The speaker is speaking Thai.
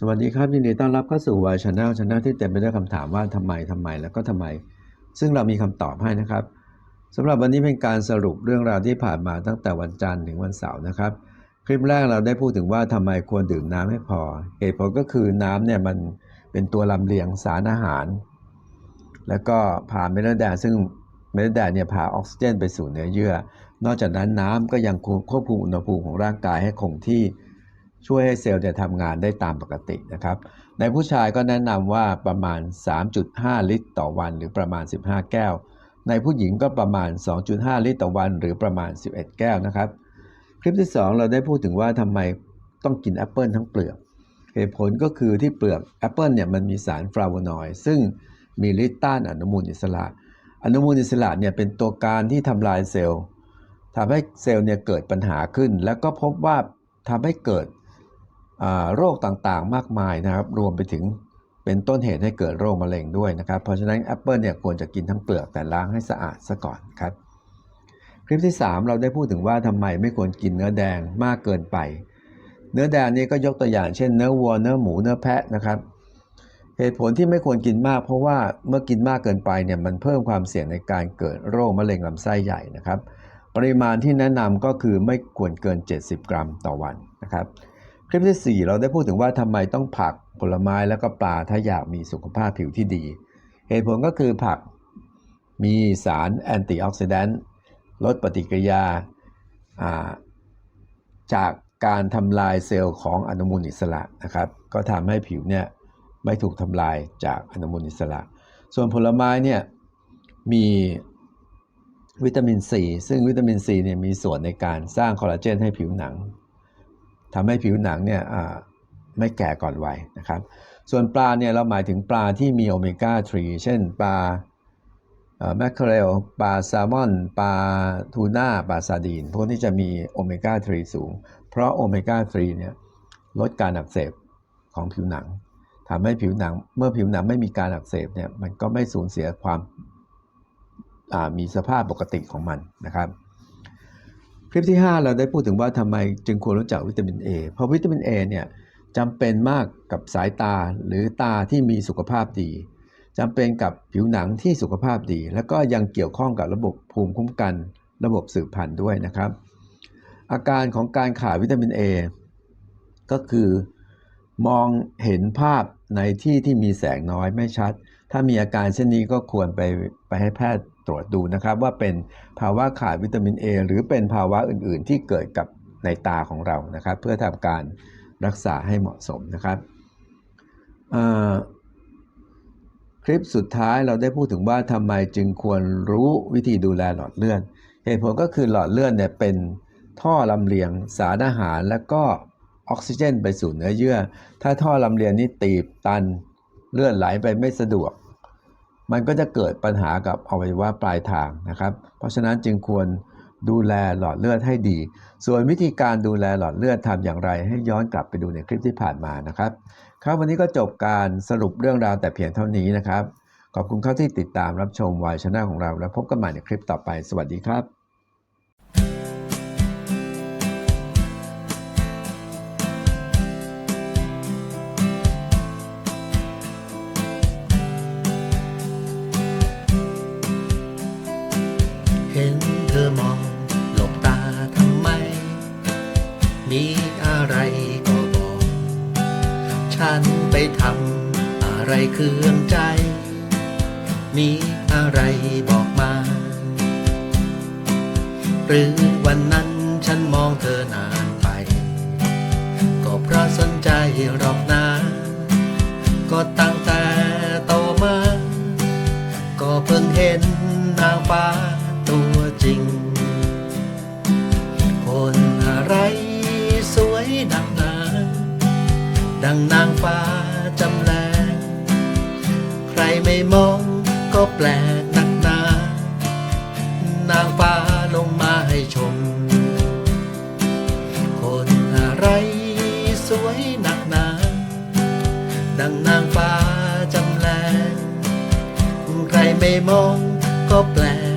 สวัสดีครับยินดีต้อนรับเข้าสู่วายชาแนลชาแนลที่เต็มไปด้วยคำถามว่าทำไมทำไมแล้วก็ทำไม ซึ่งเรามีคำตอบให้นะครับสำหรับวันนี้เป็นการสรุปเรื่องราวที่ผ่านมาตั้งแต่วันจันทร์ถึงวันเสาร์นะครับ คลิปแรกเราได้พูดถึงว่าทำไมควรดื่มน้ำให้พอ เหตุผลก็คือน้ำเนี่ยมันเป็นตัวลำเลียงสารอาหาร แล้วก็พาเมล็ดแดงซึ่งเมล็ดแดงเนี่ยพาออกซิเจนไปสู่เนื้อเยื่อ นอกจากนั้นน้ำก็ยังควบคุมอุณหภูมิของร่างกายให้คงที่ ช่วยให้เซลล์เนี่ยทำงานได้ตามปกตินะครับ ในผู้ชายก็แนะนำว่าประมาณ 3.5 ลิตรต่อวันหรือประมาณ 15 แก้ว ในผู้หญิงก็ประมาณ 2.5 ลิตรต่อวันหรือประมาณ 11 แก้วนะครับ คลิปที่ 2 เราได้พูดถึงว่าทำไมต้องกินแอปเปิลทั้งเปลือก เหตุผลก็คือที่เปลือกแอปเปิลเนี่ยมันมีสารฟลาโวนอยด์ซึ่งมีฤทธิ์ต้านอนุมูลอิสระ อนุมูลอิสระเนี่ยเป็นตัวการที่ทำลายเซลล์ทำให้เซลล์เนี่ยเกิดปัญหาขึ้น แล้วก็พบว่าทำให้เกิด โรคต่างๆ มากมายนะครับ รวมไปถึงเป็นต้นเหตุให้เกิดโรคมะเร็งด้วยนะครับ เพราะฉะนั้นแอปเปิลเนี่ยควรจะกินทั้งเปลือกแต่ล้างให้สะอาดซะก่อนครับ คลิปที่ 3 เราได้พูดถึงว่าทำไมไม่ควรกินเนื้อแดงมากเกินไป เนื้อแดงนี้ก็ยกตัวอย่างเช่นเนื้อวัวเนื้อหมูเนื้อแพะนะครับ เหตุผลที่ไม่ควรกินมาก เพราะว่าเมื่อกินมากเกินไปเนี่ยมันเพิ่มความเสี่ยงในการเกิดโรคมะเร็งลำไส้ใหญ่นะครับ ปริมาณที่แนะนำก็คือไม่ควรเกิน 70 กรัมต่อวันนะครับ คลิปที่ 4 เราได้พูดถึงว่าทำไมต้องผักผลไม้แล้วก็ปลาถ้าอยากมีสุขภาพผิวที่ดี เหตุผลก็คือผักมีสารแอนตี้ออกซิแดนต์ลดปฏิกิริยาจากการทำลายเซลล์ของอนุมูลอิสระนะครับ ก็ทำให้ผิวเนี่ยไม่ถูกทำลายจากอนุมูลอิสระ ส่วนผลไม้เนี่ยมีวิตามินซีซึ่งวิตามินซีเนี่ยมีส่วนในการสร้างคอลลาเจนให้ผิวหนัง ทำให้ผิวหนังเนี่ยไม่แก่ก่อนวัยนะครับ ส่วนปลาเนี่ยเราหมายถึงปลาที่มีโอเมก้า 3 เช่นปลาแมคเคเรลปลาแซลมอนปลาทูน่าปลาซาดีน พวกนี้จะมีโอเมก้า 3 สูง เพราะโอเมก้า 3 เนี่ยลดการอักเสบของผิวหนังทำให้ผิวหนังเมื่อผิวหนังไม่มีการอักเสบเนี่ยมันก็ไม่สูญเสียความมีสภาพปกติของมันนะครับ คลิปที่ 5 เราได้พูดถึงว่าทำไมจึงควรรู้จักวิตามิน A เพราะวิตามิน A เนี่ยจำเป็นมากกับสายตาหรือตาที่มีสุขภาพดีจำเป็นกับผิวหนังที่สุขภาพดี แล้วก็ยังเกี่ยวข้องกับระบบภูมิคุ้มกัน ระบบสืบพันธุ์ด้วยนะครับ อาการของการขาดวิตามิน A ก็คือมองเห็นภาพในที่ที่มีแสงน้อยไม่ชัด ถ้ามีอาการเช่นนี้ก็ควรไปไปให้แพทย์ ตรวจดูนะครับ ว่าเป็นภาวะขาดวิตามิน A หรือเป็นภาวะอื่นๆ ที่เกิดกับในตาของเรานะครับ เพื่อทำการรักษาให้เหมาะสมนะครับคลิปสุดท้ายเราได้พูดถึงว่าทำไมจึงควรรู้วิธีดูแลหลอดเลือดเหตุผลก็คือหลอดเลือดเนี่ยเป็นท่อลำเลียงสารอาหารและก็ออกซิเจนไปสู่เนื้อเยื่อ ถ้าท่อลำเลียงนี้ตีบตันเลือดไหลไปไม่สะดวก มันก็จะเกิดปัญหากับอวัยวะปลายทางนะครับ เพราะฉะนั้นจึงควรดูแลหลอดเลือดให้ดี ส่วนวิธีการดูแลหลอดเลือดทำอย่างไร ให้ย้อนกลับไปดูในคลิปที่ผ่านมานะครับ ครับวันนี้ก็จบการสรุปเรื่องราวแต่เพียงเท่านี้นะครับ ขอบคุณครับที่ติดตามรับชมวายชนะของเรา แล้วพบกันใหม่ในคลิปต่อไป สวัสดีครับ ฉันไปทำอะไรเคืองใจ มีอะไรบอกมา หรือวันนั้นฉันมองเธอนานไป ก็เพราะสนใจรอกนะก็ตั้งแต่โตมา ก็เพิ่งเห็นนางฟ้าตัวจริง คนอะไรสวยดัง ดังนางฟ้าจำแรงใครไม่มองก็แปลกนักหนา นางฟ้าลงมาให้ชม คนอะไรสวยหนักหนา ดังนางฟ้าจำแรงใครไม่มองก็แปลก